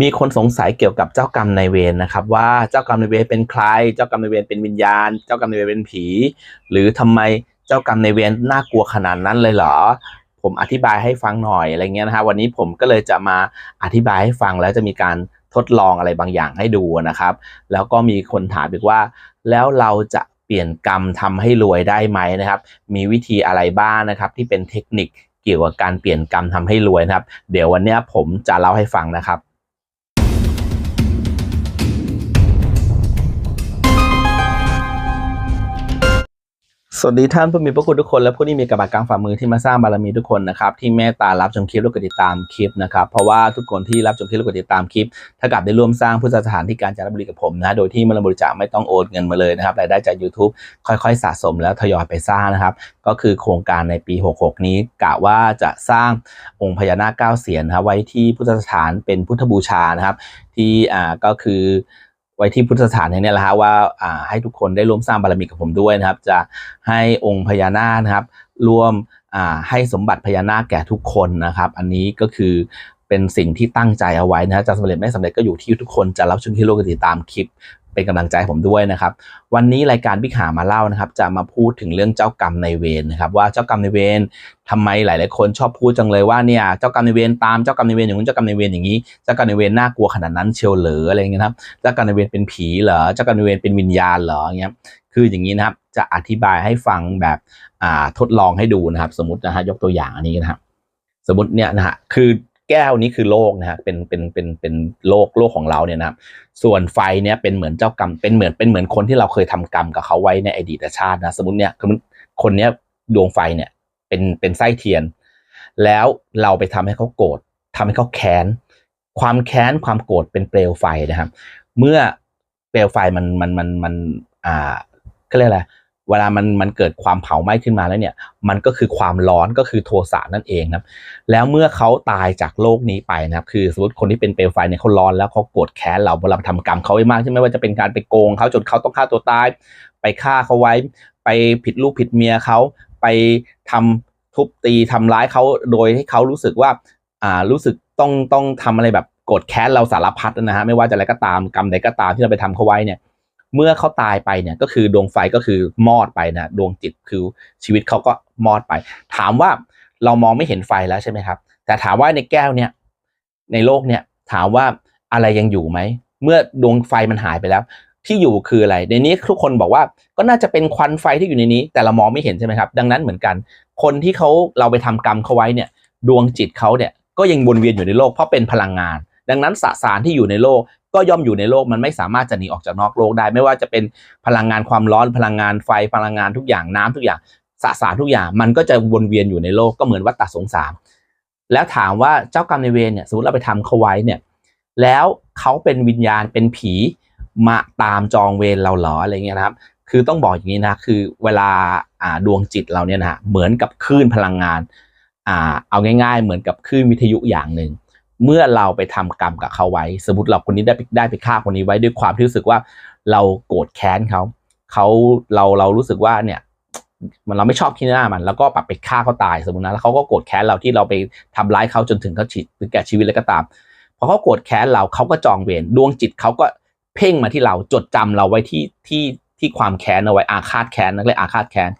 มีคนสงสัยเกี่ยวกับเจ้ากรรมนายเวรนะครับ ว่าเจ้ากรรมนายเวรเป็นใคร เจ้ากรรมนายเวรเป็นวิญญาณ เจ้ากรรมนายเวรเป็นผี หรือทำไมเจ้ากรรมนายเวรน่ากลัวขนาดนั้นเลยเหรอ ผมอธิบายให้ฟังหน่อยอะไรเงี้ยนะฮะวันนี้ผมก็เลยจะมาอธิบายให้ฟังแล้วจะมีการทดลองอะไรบางอย่างให้ดูนะครับ แล้วก็มีคนถามอีกว่า แล้วเราจะเปลี่ยนกรรมทำให้รวยได้ไหมนะครับ มีวิธีอะไรบ้างนะครับ ที่เป็นเทคนิคเกี่ยวกับการเปลี่ยนกรรมทำให้รวยนะครับ เดี๋ยววันนี้ผมจะเล่าให้ฟังนะครับ สวัสดีท่านผู้มีพระคุณทุกคนและผู้ที่มีกระบะกลางฝ่ามือที่มาสร้างบารมีทุกคนนะครับที่เมตตารับชมคลิปและกดติดตามคลิปนะครับเพราะว่าทุกคนที่รับชมคลิปและกดติดตามคลิปถ้ากับได้ร่วมสร้างพุทธสถานที่การจารบุรีกับผมนะโดยที่ม่ต้องบริจาคไม่ต้องโอนเงินมาเลยนะครับรายได้จาก YouTube ค่อยๆ สะสมแล้วทยอยไปสร้างนะครับก็คือโครงการในปี 66 นี้กะว่าจะสร้างองค์พญานาคเก้าเสียนนะครับไว้ที่พุทธสถานเป็นพุทธบูชานะครับที่อ่าก็คือ ไว้ที่พุทธสถานแห่งนี้แหละฮะว่าอ่าให้ทุกคนได้ร่วมสร้างบารมีกับผมด้วยนะครับ จะให้องค์พญานาคนะครับร่วมอ่าให้สมบัติพญานาคแก่ทุกคนนะครับ อันนี้ก็คือเป็นสิ่งที่ตั้งใจเอาไว้นะฮะจะสำเร็จไม่สำเร็จก็อยู่ที่ทุกคนจะรับชมที่โลกติดตามคลิป เป็นกำลังใจให้ผมด้วยนะครับ วันนี้รายการพิกหามาเล่านะครับ จะมาพูดถึงเรื่องเจ้ากรรมในเวรนะครับว่าเจ้ากรรมในเวรทำไมหลาย ๆ คนชอบพูดจังเลยว่าเนี่ยเจ้ากรรมในเวรตามเจ้ากรรมในเวรอย่างนู้นเจ้ากรรมในเวรอย่างนี้เจ้ากรรมในเวรน่ากลัวขนาดนั้นเชียวเหรืออะไรอย่างเงี้ยนะครับเจ้ากรรมในเวรเป็นผีเหรอเจ้ากรรมในเวรเป็นวิญญาณเหรอเงี้ยคืออย่างนี้นะครับจะอธิบายให้ฟังแบบอ่าทดลองให้ดูนะครับ สมมตินะฮะยกตัวอย่างอันนี้นะครับสมมติเนี่ยนะฮะคือ แก้วนี้คือโลกนะฮะเป็นเป็นเป็นเป็นโลกโลกของเราเนี่ยนะครับส่วนไฟเนี่ยเป็นเหมือนเจ้ากรรมเป็นเหมือนเป็นเหมือนคนที่เราเคยทำกรรมกับเขาไว้ในอดีตชาตินะสมมติเนี่ยสมมติคนเนี้ยดวงไฟเนี่ยเป็นเป็นไส้เทียน แล้วเราไปทำให้เขาโกรธทำให้เขาแค้นความแค้นความโกรธเป็นเปลวไฟนะครับ เมื่อเปลวไฟมันมันมันมันอ่าก็เรียกอะไร เวลามันมันเกิดความเผาไหม้ขึ้นมาแล้วเนี่ย มันก็คือความร้อนก็คือโทสะนั่นเองครับ แล้วเมื่อเขาตายจากโลกนี้ไปนะครับ คือสมมติคนที่เป็นเปลวไฟเนี่ยเขาร้อนแล้วเขาโกรธแค้นเราเราทำกรรมเขาไว้มากใช่ไหมว่าจะเป็นการไปโกงเขาจนเขาต้องฆ่าตัวตาย ไปฆ่าเขาไว้ ไปผิดลูกผิดเมียเขาไปทำทุบตีทำร้ายเขาโดยให้เขารู้สึกว่าอ่ารู้สึกต้องต้องทำอะไรแบบโกรธแค้นเราสารพัดนะฮะไม่ว่าจะอะไรก็ตามกรรมใดก็ตามที่เราไปทำเขาไว้เนี่ย เมื่อเขาตายไปเนี่ยก็คือดวงไฟก็คือมอดไปนะดวงจิตคือชีวิตเขาก็มอดไป ถามว่าเรามองไม่เห็นไฟแล้วใช่ไหมครับ แต่ถามว่าในแก้วเนี่ยในโลกเนี่ยถามว่าอะไรยังอยู่ไหม เมื่อดวงไฟมันหายไปแล้ว ที่อยู่คืออะไร ในนี้ทุกคนบอกว่าก็น่าจะเป็นควันไฟที่อยู่ในนี้ แต่เรามองไม่เห็นใช่ไหมครับ ดังนั้นเหมือนกัน คนที่เขาเราไปทำกรรมเขาไว้เนี่ย ดวงจิตเขาเนี่ยก็ยังวนเวียนอยู่ในโลกเพราะเป็นพลังงาน ดังนั้นสสารที่อยู่ในโลก ก็ย่อมอยู่ในโลกมันไม่สามารถจะหนีออกจากนอกโลกได้ ไม่ว่าจะเป็นพลังงานความร้อนพลังงานไฟพลังงานทุกอย่างน้ำทุกอย่างสสารทุกอย่างมันก็จะวนเวียนอยู่ในโลกก็เหมือนวัฏฏะสงสารแล้วถามว่าเจ้ากรรมในเวรเนี่ยสมมติเราไปทำเขาไว้เนี่ยแล้วเขาเป็นวิญญาณเป็นผีมาตามจองเวรเราหรออะไรเงี้ยนะครับ คือต้องบอกอย่างนี้นะคือเวลาอ่าดวงจิตเราเนี่ยนะฮะเหมือนกับคลื่นพลังงานอ่าเอาง่าย ๆ เหมือนกับคลื่นวิทยุอย่างหนึ่ง เมื่อเราไปทำกรรมกับเขาไว้ สมมติเราคนนี้ได้ไปได้ไปฆ่าคนนี้ไว้ด้วยความที่รู้สึกว่าเราโกรธแค้นเขาเขาเราเรารู้สึกว่าเนี่ยมันเราไม่ชอบขี้หน้ามันแล้วก็แบบไปฆ่าเขาตายสมมตินะแล้วเขาก็โกรธแค้นเราที่เราไปทำร้ายเขาจนถึงเขาฉีดถึงแก่ชีวิตแล้วก็ตามพอเขาโกรธแค้นเราเขาก็จองเวรดวงจิตเขาก็เพ่งมาที่เราจดจำเราไว้ที่ที่ที่ความแค้นเอาไว้อาฆาตแค้นนั่นเรียอาฆาตแค้น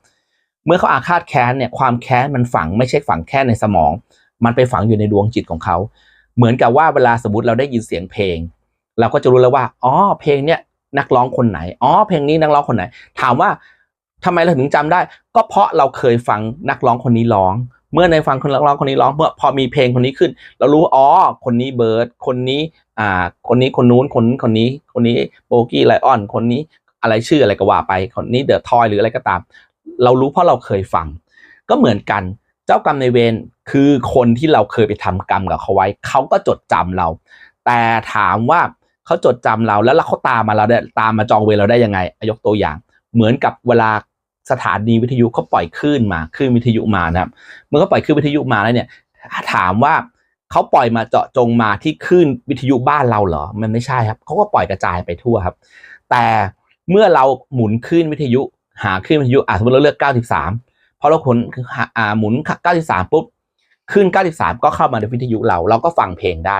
เมื่อเขาอาฆาตแค้นเนี่ยความแค้นมันฝังไม่ใช่ฝังแค่ในสมอง มันไปฝังอยู่ในดวงจิตของเขา เหมือนกับว่าเวลาสมมติเราได้ยินเสียงเพลง เราก็จะรู้แล้วว่าอ๋อเพลงเนี้ยนักร้องคนไหนอ๋อเพลงนี้นักร้องคนไหน ถามว่าทำไมเราถึงจำได้ ก็เพราะเราเคยฟังนักร้องคนนี้ร้อง เมื่อในฟังคนนักร้องคนนี้ร้องเมื่อพอมีเพลงคนนี้ขึ้น เรารู้อ๋อคนนี้เบิร์ดคนนี้อ่าคนนี้คนนู้นคนคนนี้ คนนี้โบกี้ไลออนคนนี้อะไรชื่ออะไรก็ว่าไปคนนี้เดอะทอยหรืออะไรก็ตาม เรารู้เพราะเราเคยฟัง ก็เหมือนกัน จ้ากรรมในเวรคือคนที่เราเคยไปทำกรรมกับเขาไว้ เขาก็จดจำเรา แต่ถามว่าเขาจดจำเราแล้วเขาตามมาเราได้ตามมาจองเวรเราได้ยังไงยกตัวอย่าง เหมือนกับเวลาสถานีวิทยุเขาปล่อยคลื่นมาคลื่นวิทยุมานะครับเมื่อเขาปล่อยคลื่นวิทยุมาแล้วเนี่ยถามว่าเขาปล่อยมาเจาะจงมาที่คลื่นวิทยุบ้านเราเหรอ มันไม่ใช่ครับเขาก็ปล่อยกระจายไปทั่วครับ แต่เมื่อเราหมุนคลื่นวิทยุ หาคลื่นวิทยุอะสมมติเราเลือก 93 พอเราขนอ่าหมุน 93 ปุ๊บคลื่น93 ก็เข้ามาในวิทยุเรา เราก็ฟังเพลงได้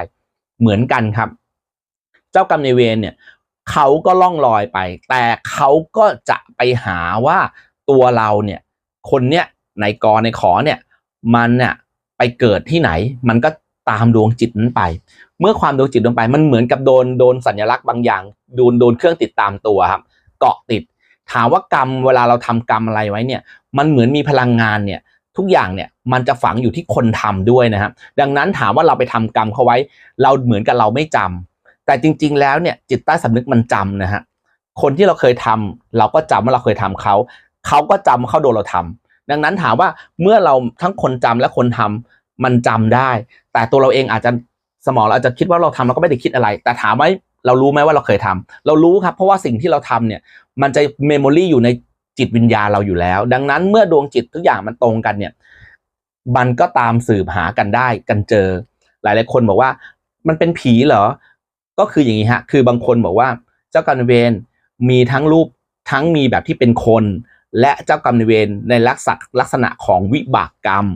เหมือนกันครับ เจ้ากรรมในเวรเนี่ยเขาก็ล่องลอยไป แต่เขาก็จะไปหาว่าตัวเราเนี่ยคนเนี้ยในกอในขอเนี่ยมันเนี่ยไปเกิดที่ไหน มันก็ตามดวงจิตนั้นไป เมื่อความดวงจิตลงไป มันเหมือนกับโดนโดนสัญลักษณ์บางอย่างโดนโดนเครื่องติดตามตัวครับ เกาะติด ถามว่ากรรมเวลาเราทำกรรมอะไรไว้เนี่ยมันเหมือนมีพลังงานเนี่ยทุกอย่างเนี่ยมันจะฝังอยู่ที่คนทำด้วยนะครับดังนั้นถามว่าเราไปทำกรรมเขาไว้ เราเหมือนกับเราไม่จำแต่จริง ๆ แล้วเนี่ยจิตใต้สำนึกมันจำนะฮะคนที่เราเคยทำเราก็จำว่าเราเคยทำเขาเขาก็จำว่าเขาโดนเราทำดังนั้นถามว่าเมื่อเราทั้งคนจำและคนทำมันจำได้ แต่ตัวเราเองอาจจะสมองเราอาจจะคิดว่าเราทำเราก็ไม่ได้คิดอะไร แต่ถามว่าเรารู้ไหมว่าเราเคยทำเรารู้ครับเพราะว่าสิ่งที่เราทำเนี่ย มันจะเมมโมรีอยู่ในจิตวิญญาเราอยู่แล้ว ดังนั้นเมื่อดวงจิตทุกอย่างมันตรงกันเนี่ย มันก็ตามสืบหากันได้กันเจอ หลายหลายคนบอกว่ามันเป็นผีเหรอ ก็คืออย่างนี้ฮะ คือบางคนบอกว่าเจ้ากรรมนายเวรมีทั้งรูปทั้งมีแบบที่เป็นคน และเจ้ากรรมนายเวรในลักษณะลักษณะของวิบากกรรม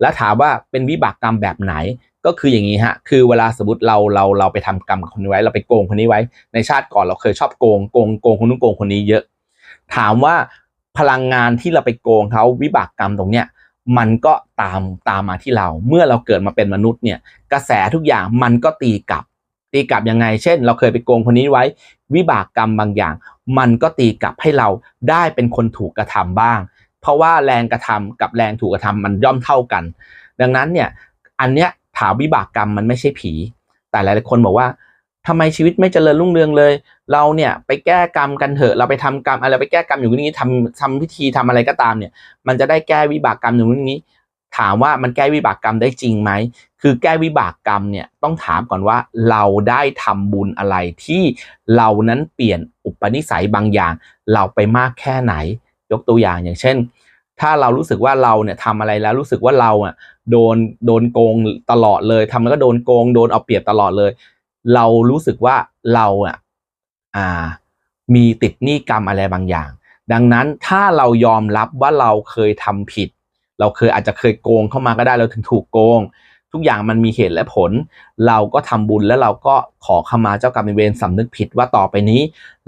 และถามว่าเป็นวิบากกรรมแบบไหน ก็คืออย่างนี้ฮะ คือเวลาสมมติเราเราเราไปทำกรรมกับคนนี้ไว้ เราไปโกงคนนี้ไว้ ในชาติก่อนเราเคยชอบโกงโกงโกงคนนู้นโกงคนนี้เยอะ ถามว่าพลังงานที่เราไปโกงเขาวิบากกรรมตรงเนี้ยมันก็ตามตามมาที่เรา เมื่อเราเกิดมาเป็นมนุษย์เนี่ยกระแสทุกอย่างมันก็ตีกลับ ตีกลับยังไง เช่น เราเคยไปโกงคนนี้ไว้ วิบากกรรมบางอย่าง มันก็ตีกลับให้เราได้เป็นคนถูกกระทำบ้าง เพราะว่าแรงกระทำกับแรงถูกกระทำมันย่อมเท่ากัน ดังนั้นเนี่ยอันเนี้ย ถามวิบากกรรมมันไม่ใช่ผี แต่หลายๆคนบอกว่าทำไมชีวิตไม่เจริญรุ่งเรืองเลย เราเนี่ยไปแก้กรรมกันเถอะ เราไปทำกรรมอะไรไปแก้กรรมอยู่นี้ทำทำพิธีทำอะไรก็ตามเนี่ย มันจะได้แก้วิบากกรรมอยู่นี้ ถามว่ามันแก้วิบากกรรมได้จริงไหม คือแก้วิบากกรรมเนี่ยต้องถามก่อนว่าเราได้ทำบุญอะไรที่เรานั้นเปลี่ยนอุปนิสัยบางอย่าง เราไปมากแค่ไหน ยกตัวอย่างอย่างเช่น ถ้าเรารู้สึกว่าเราเนี่ยทำอะไรแล้วรู้สึกว่าเราอะโดนโดนโกงตลอดเลยทำแล้วก็โดนโกงโดนเอาเปรียบตลอดเลย เรารู้สึกว่าเราอะอ่า มีติดหนี้กรรมอะไรบางอย่าง ดังนั้นถ้าเรายอมรับว่าเราเคยทำผิด เราเคยอาจจะเคยโกงเข้ามาก็ได้เราถึงถูกโกง ทุกอย่างมันมีเหตุและผล เราก็ทำบุญแล้วเราก็ขอขมาเจ้ากรรมนายเวรสำนึกผิดว่าต่อไปนี้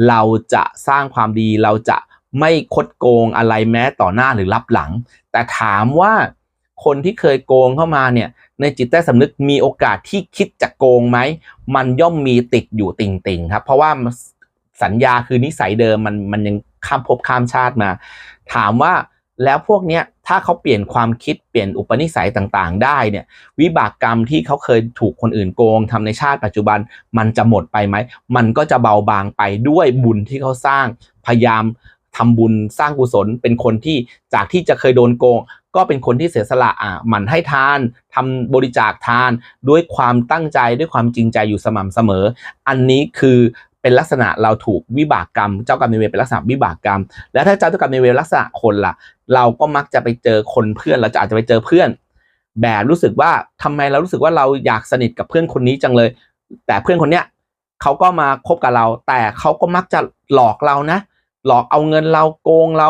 เราจะสร้างความดีเราจะ ไม่คดโกงอะไรแม้ต่อหน้าหรือรับหลัง แต่ถามว่าคนที่เคยโกงเข้ามาเนี่ย ในจิตใต้สำนึกมีโอกาสที่คิดจะโกงไหม มันย่อมมีติดอยู่ติ่งๆครับ เพราะว่าสัญญาคือนิสัยเดิมมันมันยังข้ามภพข้ามชาติมา ถามว่าแล้วพวกเนี้ยถ้าเขาเปลี่ยนความคิดเปลี่ยนอุปนิสัยต่างๆ ได้เนี่ย วิบากกรรมที่เขาเคยถูกคนอื่นโกงทำในชาติปัจจุบันมันจะหมดไปไหม มันก็จะเบาบางไปด้วยบุญที่เขาสร้างพยายาม ทำบุญสร้างกุศล เป็นคนที่จากที่จะเคยโดนโกง ก็เป็นคนที่เสียสละอะหมั่นให้ทานทำบริจาคทาน ด้วยความตั้งใจด้วยความจริงใจอยู่สม่ำเสมอ อันนี้คือเป็นลักษณะเราถูกวิบากกรรม เจ้ากรรมนายเวรเป็นลักษณะวิบากกรรม แล้วถ้าเจ้ากรรมนายเวรลักษณะคนล่ะ เราก็มักจะไปเจอคนเพื่อนเราจะอาจจะไปเจอเพื่อน แบบรู้สึกว่าทำไมเรารู้สึกว่าเราอยากสนิทกับเพื่อนคนนี้จังเลย แต่เพื่อนคนเนี้ยเขาก็มาคบกับเรา แต่เขาก็มักจะหลอกเรานะ หลอกเอาเงินเราโกงเรา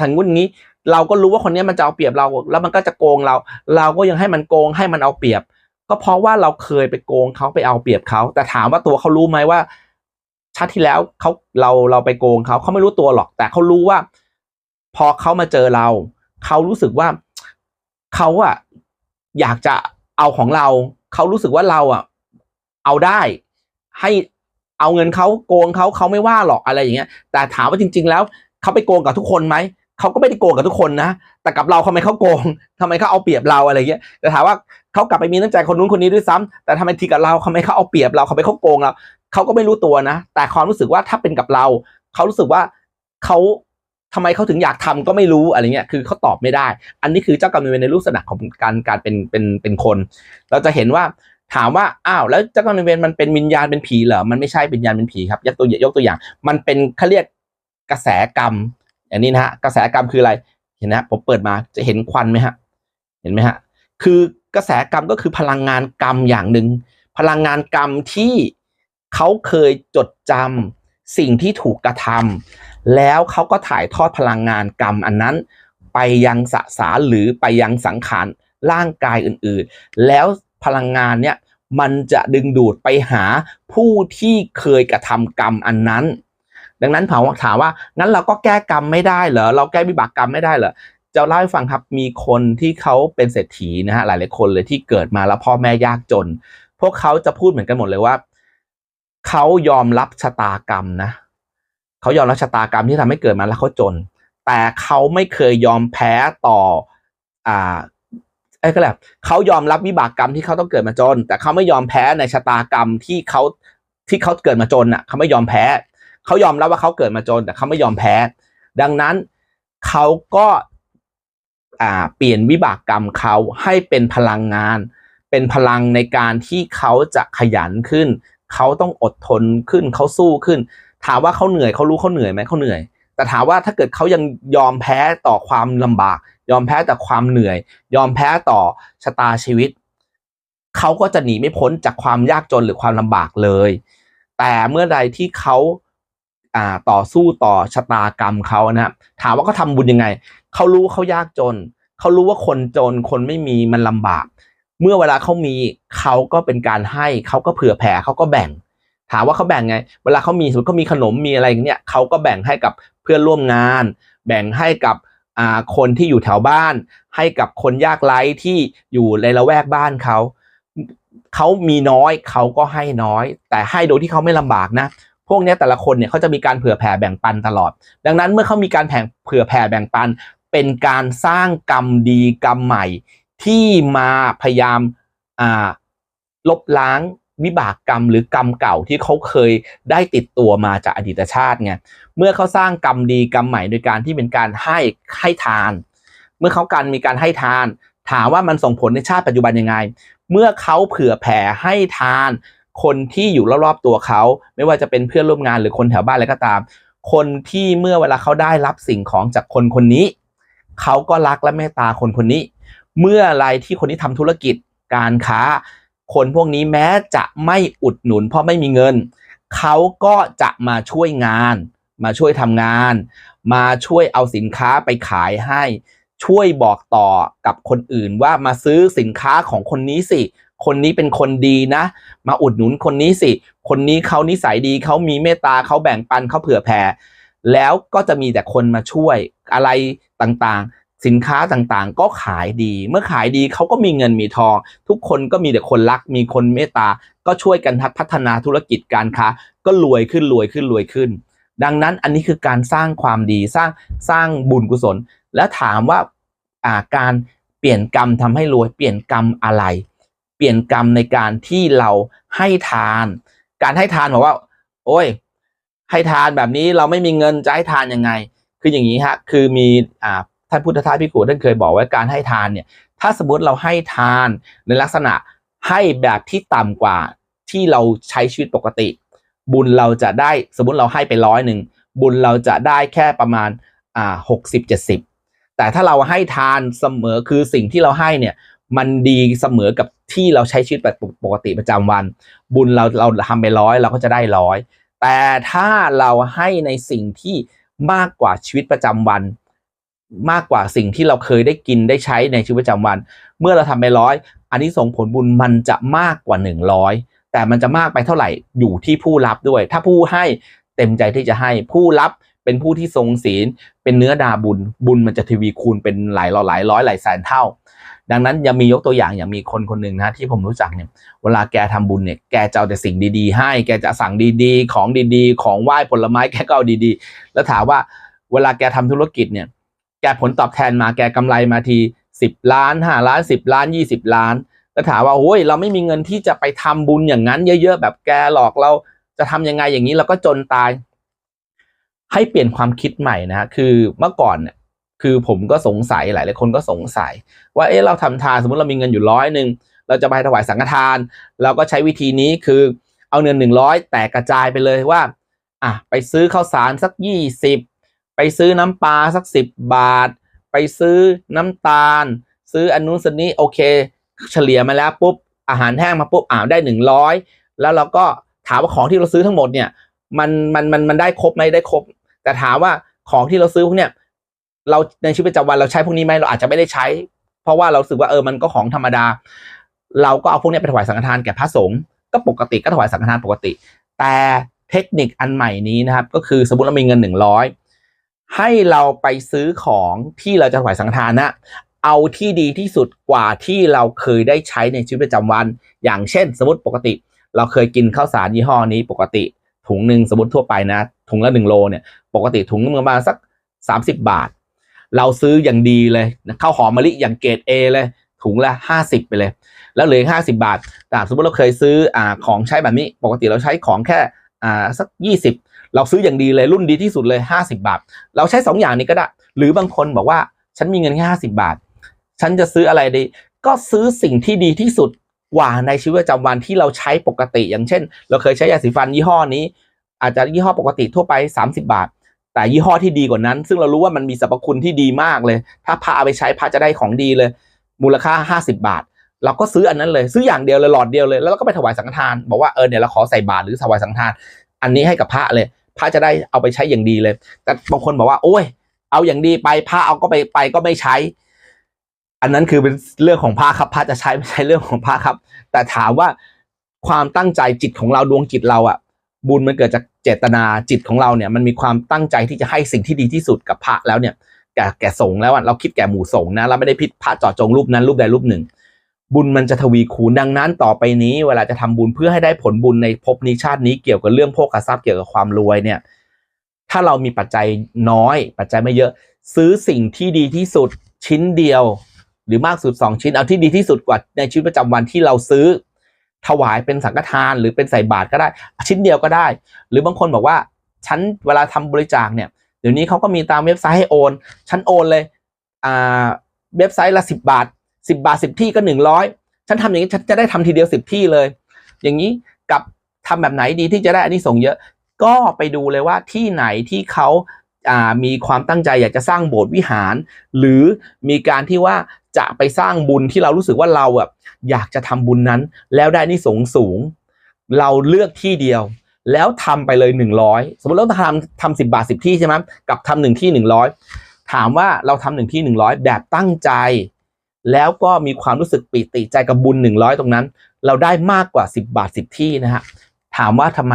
ถึงวุ่นงี้ เราก็รู้ว่าคนนี้มันจะเอาเปรียบเรา แล้วมันก็จะโกงเรา เราก็ยังให้มันโกงให้มันเอาเปรียบ ก็เพราะว่าเราเคยไปโกงเขาไปเอาเปรียบเขาแต่ถามว่าตัวเขารู้ไหมว่าชาติที่แล้วเขาเราเราไปโกงเขาเขาไม่รู้ตัวหรอก แต่เขารู้ว่า พอเขามาเจอเรา เขารู้สึกว่าเขาอะอยากจะเอาของเรา เขารู้สึกว่าเราอะเอาได้ให้ เอาเงินเขาโกงเขาเขาไม่ว่าหรอกอะไรอย่างเงี้ย แต่ถามว่าจริง ๆ แล้วเขาไปโกงกับทุกคนไหมเขาก็ไม่ได้โกงกับทุกคนนะ แต่กับเราทำไมเขาโกงทำไมเขาเอาเปรียบเราอะไรเงี้ยแต่ถามว่าเขากลับไปมีน้ำใจคนนู้นคนนี้ด้วยซ้ำแต่ทำไมทีกับเราทำไมเขาเอาเปรียบเราทำไมเขาโกงเราเขาก็ไม่รู้ตัวนะ แต่ความรู้สึกว่าถ้าเป็นกับเราเขารู้สึกว่าเขาทำไมเขาถึงอยากทำก็ไม่รู้อะไรเงี้ย คือเขาตอบไม่ได้ อันนี้คือเจ้ากรรมนายเวรในรูปลักษณะของการการเป็นเป็นเป็นคน เราจะเห็นว่า ถามว่าอ้าวแล้วเจ้ากรรมนายเวรมันเป็นวิญญาณเป็นผีเหรอมันไม่ใช่วิญญาณเป็นผีครับยกตัวยกตัวอย่าง มันเป็นเขาเรียกกระแสกรรมอย่างนี้นะฮะกระแสกรรมคืออะไรเห็นนะผมเปิดมาจะเห็นควันไหมฮะเห็นไหมฮะคือกระแสกรรมก็คือพลังงานกรรมอย่างหนึ่งพลังงานกรรมที่เขาเคยจดจำสิ่งที่ถูกกระทำแล้วเขาก็ถ่ายทอดพลังงานกรรมอันนั้น ไปยังสสารหรือไปยังสังขารร่างกายอื่นๆ แล้ว พลังงานเนี้ยมันจะดึงดูดไปหาผู้ที่เคยกระทำกรรมอันนั้น ดังนั้นถามว่าถามว่างั้นเราก็แก้กรรมไม่ได้เหรอเราแก้วิบากกรรมไม่ได้เหรอจะเล่าให้ฟังครับมีคนที่เขาเป็นเศรษฐีนะฮะหลายๆคนเลยที่เกิดมาแล้วพ่อแม่ยากจน พวกเขาจะพูดเหมือนกันหมดเลยว่าเขายอมรับชะตากรรมนะเขายอมรับชะตากรรมที่ทำให้เกิดมาแล้วเขาจน แต่เขาไม่เคยยอมแพ้ต่ออ่า ไอ้ก็แบบเขายอมรับวิบากกรรมที่เขาต้องเกิดมาจน แต่เขาไม่ยอมแพ้ในชะตากรรมที่เขาที่เขาเกิดมาจนอะเขาไม่ยอมแพ้เขายอมรับว่าเขาเกิดมาจน แต่เขาไม่ยอมแพ้ ดังนั้นเขาก็อ่าเปลี่ยนวิบากกรรมเขาให้เป็นพลังงาน เป็นพลังในการที่เขาจะขยันขึ้น เขาต้องอดทนขึ้นเขาสู้ขึ้น ถามว่าเขาเหนื่อยเขารู้เขาเหนื่อยไหมเขาเหนื่อย แต่ถามว่าถ้าเกิดเขายังยอมแพ้ต่อความลำบาก ยอมแพ้ต่อความเหนื่อย ยอมแพ้ต่อชะตาชีวิต เขาก็จะหนีไม่พ้นจากความยากจนหรือความลำบากเลย แต่เมื่อใดที่เขาต่อสู้ต่อชะตากรรมเขานะถามว่าเขาทาบุญยังไง เขารู้เขายากจน เขารู้ว่าคนจนคนไม่มีมันลำบาก เมื่อเวลาเขามีเขาก็เป็นการให้เขาก็เผื่อแผ่เขาก็แบ่ง ถามว่าเขาแบ่งไง เวลาเขามีสมมติเขามีขนมมีอะไรเนี่ยเขาก็แบ่งให้กับเพื่อนร่วมงาน แบ่งให้กับ คนที่อยู่แถวบ้าน ให้กับคนยากไร้ที่อยู่ในละแวกบ้านเขาเขามีน้อยเขาก็ให้น้อย แต่ให้โดยที่เขาไม่ลำบากนะพวกนี้แต่ละคนเนี่ยเขาจะมีการเผื่อแผ่แบ่งปันตลอด ดังนั้นเมื่อเขามีการแผ่เผื่อแผ่แบ่งปัน เป็นการสร้างกรรมดีกรรมใหม่ ที่มาพยายามลบล้าง วิบากกรรมหรือกรรมเก่าที่เขาเคยได้ติดตัวมาจากอดีตชาติไงเมื่อเขาสร้างกรรมดีกรรมใหม่โดยการที่เป็นการให้ให้ทาน เมื่อเขาการมีการให้ทาน ถามว่ามันส่งผลในชาติปัจจุบันยังไง เมื่อเขาเผื่อแผ่ให้ทาน คนที่อยู่รอบๆตัวเขา ไม่ว่าจะเป็นเพื่อนร่วมงานหรือคนแถวบ้านอะไรก็ตาม คนที่เมื่อเวลาเขาได้รับสิ่งของจากคนคนนี้ เขาก็รักและเมตตาคนคนนี้ เมื่อไรที่คนที่ทำธุรกิจการค้า คนพวกนี้แม้จะไม่อุดหนุนเพราะไม่มีเงิน เขาก็จะมาช่วยงาน มาช่วยทำงาน มาช่วยเอาสินค้าไปขายให้ ช่วยบอกต่อกับคนอื่นว่ามาซื้อสินค้าของคนนี้สิ คนนี้เป็นคนดีนะ มาอุดหนุนคนนี้สิ คนนี้เขานิสัยดีเขามีเมตตาเขาแบ่งปันเขาเผื่อแผ่แล้วก็จะมีแต่คนมาช่วยอะไรต่างๆ สินค้าต่างๆ ก็ขายดี เมื่อขายดีเขาก็มีเงินมีทอง ทุกคนก็มีแต่คนรัก มีคนเมตตา ก็ช่วยกันพัฒนาธุรกิจการค้า ก็รวยขึ้นรวยขึ้นรวยขึ้น ดังนั้นอันนี้คือการสร้างความดีสร้างสร้างบุญกุศล แล้วถามว่าอ่าการเปลี่ยนกรรมทำให้รวย เปลี่ยนกรรมอะไร เปลี่ยนกรรมในการที่เราให้ทาน การให้ทานบอกว่า โอ้ย ให้ทานแบบนี้เราไม่มีเงินจะให้ทานยังไง คืออย่างนี้ฮะ คือมีอ่า ท่านพุทธทาสพิกูท่านเคยบอกไว้การให้ทานเนี่ย ถ้าสมมติเราให้ทานในลักษณะให้แบบที่ต่ำกว่าที่เราใช้ชีวิตปกติ บุญเราจะได้สมมติเราให้ไปร้อยหนึ่งบุญเราจะได้แค่ประมาณอ่าหกสิบเจ็ดสิบแต่ถ้าเราให้ทานเสมอคือสิ่งที่เราให้เนี่ยมันดีเสมอกับที่เราใช้ชีวิตแบบปกติประจำวัน บุญเราเราทำไปร้อยเราก็จะได้ร้อยแต่ถ้าเราให้ในสิ่งที่มากกว่าชีวิตประจำวัน มากกว่าสิ่งที่เราเคยได้กินได้ใช้ในชีวิตประจำวัน เมื่อเราทำไปร้อยอันนี้ส่งผลบุญมันจะมากกว่า 100 แต่มันจะมากไปเท่าไหร่อยู่ที่ผู้รับด้วย ถ้าผู้ให้เต็มใจที่จะให้ผู้รับเป็นผู้ที่ทรงศีล เป็นเนื้อดาบุญ บุญมันจะทวีคูณเป็นหลายร้อยหลายร้อยหลายแสนเท่า ดังนั้นยังมียกตัวอย่างอย่างมีคนคนหนึ่งนะที่ผมรู้จักเนี่ยเวลาแกทำบุญเนี่ยแกจะเอาแต่สิ่งดีๆ ให้แกจะสั่งดีๆ ของดีๆ ของไหว้ผลไม้แกก็เอาดีๆ แล้วถามว่าเวลาแกทำธุรกิจเนี่ย แกผลตอบแทนมาแกกำไรมาทีสิบล้านห้าล้านสิบล้านยี่สิบล้านแล้วถามว่าโอ้ยเราไม่มีเงินที่จะไปทำบุญอย่างนั้นเยอะๆแบบแกหลอกเราจะทำยังไงอย่างนี้เราก็จนตาย ให้เปลี่ยนความคิดใหม่นะฮะคือเมื่อก่อนเนี่ยคือผมก็สงสัยหลายหลายคนก็สงสัย ว่าเอ๊ะเราทำทานสมมติเรามีเงินอยู่ร้อยหนึ่งเราจะไปถวายสังฆทาน เราก็ใช้วิธีนี้คือเอาเงินหนึ่งร้อยแตกกระจายไปเลยว่าอะไปซื้อข้าวสารสักยี่สิบ ไปซื้อน้ำปลาสักสิบบาท ไปซื้อน้ำตาล ซื้ออันนู้นสินี้โอเค เฉลี่ยมาแล้วปุ๊บอาหารแห้งมาปุ๊บอ่าได้หนึ่งร้อยแล้วเราก็ถามว่าของที่เราซื้อทั้งหมดเนี่ยมันมันมันมันได้ครบไหมได้ครบ แต่ถามว่าของที่เราซื้อพวกเนี้ยเราในชีวิตประจำวันเราใช้พวกนี้ไหมเราอาจจะไม่ได้ใช้ เพราะว่าเราสึกว่าเออมันก็ของธรรมดา เราก็เอาพวกเนี้ยไปถวายสังฆทานแก่พระสงฆ์ก็ปกติก็ถวายสังฆทานปกติ แต่เทคนิคอันใหม่นี้นะครับ ก็คือสมมติเรามีเงินหนึ่งร้อย ให้เราไปซื้อของที่เราจะถวายสังฆทานนะ เอาที่ดีที่สุดกว่าที่เราเคยได้ใช้ในชีวิตประจำวัน อย่างเช่น สมมติปกติ เราเคยกินข้าวสารยี่ห้อนี้ปกติถุงหนึ่งสมมติทั่วไปนะ ถุงละหนึ่งโลเนี่ยปกติถุงประมาณสัก 30 บาท เราซื้ออย่างดีเลยข้าวหอมมะลิอย่างเกรด A เลย ถุงละ 50 ไปเลย แล้วเหลือห้าสิบาทแต่สมมติเราเคยซื้ออของใช้แบบนี้ ปกติเราใช้ของแค่อ่าสัก 20 เราซื้ออย่างดีเลยรุ่นดีที่สุดเลย 50 บาท เราใช้ 2 อย่างนี้ก็ได้ หรือบางคนบอกว่าฉันมีเงินแค่50บาท ฉันจะซื้ออะไรดี ก็ซื้อสิ่งที่ดีที่สุดกว่าในชีวิตประจำวันที่เราใช้ปกติ อย่างเช่น เราเคยใช้ยาสีฟันยี่ห้อนี้ อาจจะยี่ห้อปกติทั่วไป 30 บาท แต่ยี่ห้อที่ดีกว่านั้น ซึ่งเรารู้ว่ามันมีสรรพคุณที่ดีมากเลย ถ้าพาเอาไปใช้พาจะได้ของดีเลย มูลค่า 50 บาท เราก็ซื้ออันนั้นเลยซื้ออย่างเดียวเลยหลอดเดียวเลยแล้วเราก็ไปถวายสังฆทาน บอกว่าเออเนี่ยเราขอใส่บาตรหรือถวายสังฆทาน อันนี้ให้กับพระเลย พระจะได้เอาไปใช้อย่างดีเลย แต่บางคนบอกว่า โอ้ย เอาอย่างดีไปพระเอาก็ไปไปก็ไม่ใช้ อันนั้นคือเป็นเรื่องของพระครับพระจะใช้ไม่ใช่เรื่องของพระครับ แต่ถามว่าความตั้งใจจิตของเราดวงจิตเราอะบุญมันเกิดจากเจตนาจิตของเราเนี่ย มันมีความตั้งใจที่จะให้สิ่งที่ดีที่สุดกับพระแล้วเนี่ยแก่แก่สงแล้วอะเราคิดแก่หมู่สงนะเราไม่ได้พิดพระเจาะจงรูปนั้นรูปใดรูปหนึ่ง บุญมันจะทวีคูณดังนั้นต่อไปนี้ เวลาจะทำบุญเพื่อให้ได้ผลบุญในภพนี้ชาตินี้เกี่ยวกับเรื่องโภคทรัพย์เกี่ยวกับความรวยเนี่ย ถ้าเรามีปัจจัยน้อย ปัจจัยไม่เยอะ ซื้อสิ่งที่ดีที่สุดชิ้นเดียว หรือมากสุดสองชิ้นเอาที่ดีที่สุดกว่าในชีวิตประจำวันที่เราซื้อ ถวายเป็นสังฆทานหรือเป็นใส่บาตรก็ได้ ชิ้นเดียวก็ได้ หรือบางคนบอกว่าฉันเวลาทำบริจาคเนี่ยเดี๋ยวนี้เขาก็มีตามเว็บไซต์ให้โอนฉันโอนเลยอ่าเว็บไซต์ละสิบบาท สิบาทสิบที่ก็หนึ่งร้อยฉันทำอย่างนี้ฉันจะได้ทำทีเดียวสิบที่เลย อย่างนี้กับทำแบบไหนดีที่จะได้อันนี้ส่งเยอะ ก็ไปดูเลยว่าที่ไหนที่เขาอ่ามีความตั้งใจอยากจะสร้างโบสถ์วิหาร หรือมีการที่ว่าจะไปสร้างบุญที่เรารู้สึกว่าเราแบบอยากจะทำบุญนั้น แล้วได้อนิสงสูง เราเลือกที่เดียว แล้วทำไปเลยหนึ่งร้อยสมมติเราทำทำสิบาทสิบที่ใช่ไหมกับทำหนึ่งที่หนึ่งร้อยถามว่าเราทำหนึ่งที่หนึ่งร้อยแบบตั้งใจ แล้วก็มีความรู้สึกปิติใจกับบุญหนึ่งร้อยตรงนั้น เราได้มากกว่าสิบบาทสิบที่นะฮะถามว่าทำไม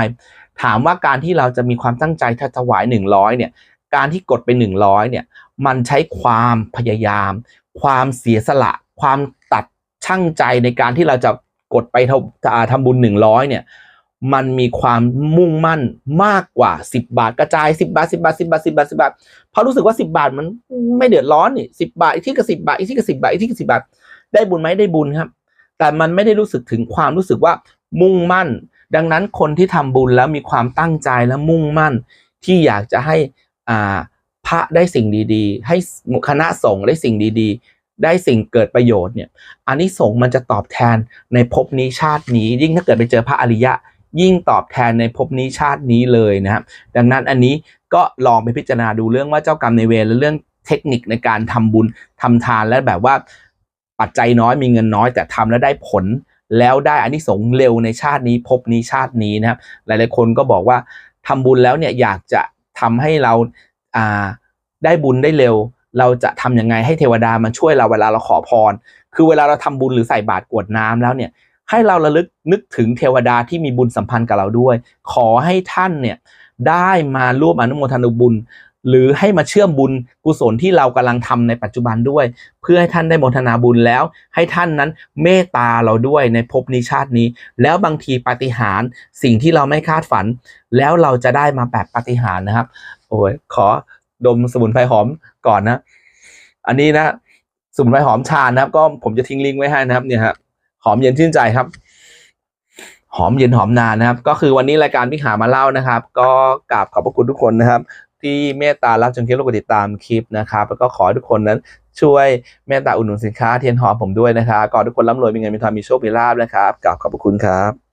ถามว่าการที่เราจะมีความตั้งใจถถวายหนึ่งร้อยเนี่ย การที่กดไปหนึ่งร้อยเนี่ย มันใช้ความพยายาม ความเสียสละ ความตัดช่างใจในการที่เราจะกดไปทำอ่าบุญหนึ่งร้อยเนี่ย มันมีความมุ่งมั่นมากกว่า 10 บาท กระจาย 10 บาท 10 บาท 10 บาท 10 บาท 10 บาทเพราะรู้สึกว่า 10 บาทมันไม่เดือดร้อนนี่10 บาทอีกที่ก็10 บาทอีกที่ก็10 บาทอีกที่ก็10 บาท ได้บุญไหมได้บุญครับ แต่มันไม่ได้รู้สึกถึงความรู้สึกว่ามุ่งมั่น ดังนั้นคนที่ทำบุญแล้วมีความตั้งใจและมุ่งมั่น ที่อยากจะให้อ่าพระได้สิ่งดีๆ ให้คณะสงฆ์ได้สิ่งดีๆ ได้สิ่งเกิดประโยชน์เนี่ยอันนี้สงส์มันจะตอบแทนในภพนี้ชาตินี้ ยิ่งถ้าเกิดไปเจอพระอริยะ ยิ่งตอบแทนในภพนี้ชาตินี้เลยนะครับดังนั้นอันนี้ก็ลองไปพิจารณาดูเรื่องว่าเจ้ากรรมในเวรและเรื่องเทคนิคในการทำบุญทำทานและแบบว่าปัจจัยน้อยมีเงินน้อย แต่ทำแล้วได้ผลแล้วได้อานิสงส์เร็วในชาตินี้ภพนี้ชาตินี้นะครับ หลายๆคนก็บอกว่าทำบุญแล้วเนี่ยอยากจะทำให้เราอ่าได้บุญได้เร็ว เราจะทำยังไงให้เทวดามันช่วยเราเวลาเราขอพร คือเวลาเราทำบุญหรือใส่บาตรกวดน้ำแล้วเนี่ย ให้เราระลึกนึกถึงเทวดาที่มีบุญสัมพันธ์กับเราด้วย ขอให้ท่านเนี่ยได้มาร่วมอนุโมทนาบุญ หรือให้มาเชื่อมบุญกุศลที่เรากำลังทำในปัจจุบันด้วย เพื่อให้ท่านได้โมทนาบุญแล้ว ให้ท่านนั้นเมตตาเราด้วยในภพนี้ชาตินี้ แล้วบางทีปาฏิหาริย์สิ่งที่เราไม่คาดฝัน แล้วเราจะได้มาแบบปาฏิหาริย์นะครับ โอ้ยขอดมสมุนไพรหอมก่อนนะ อันนี้นะสมุนไพรหอมชานะครับ ก็ผมจะทิ้งลิงก์ไว้ให้นะครับเนี่ยฮะ หอมเย็นชื่นใจครับ หอมเย็นหอมนานนะครับ ก็คือวันนี้รายการพิหามาเล่านะครับ ก็กราบขอบพระคุณทุกคนนะครับ ที่เมตตารับชมคลิปแล้วก็ติดตามคลิปนะครับ แล้วก็ขอให้ทุกคนนั้นช่วยเมตตาอุดหนุนสินค้าเทียนหอมผมด้วยนะครับก็ทุกคนร่ำรวยมีเงินมีทองมีโชคมีลาภนะครับกราบขอบพระคุณครับ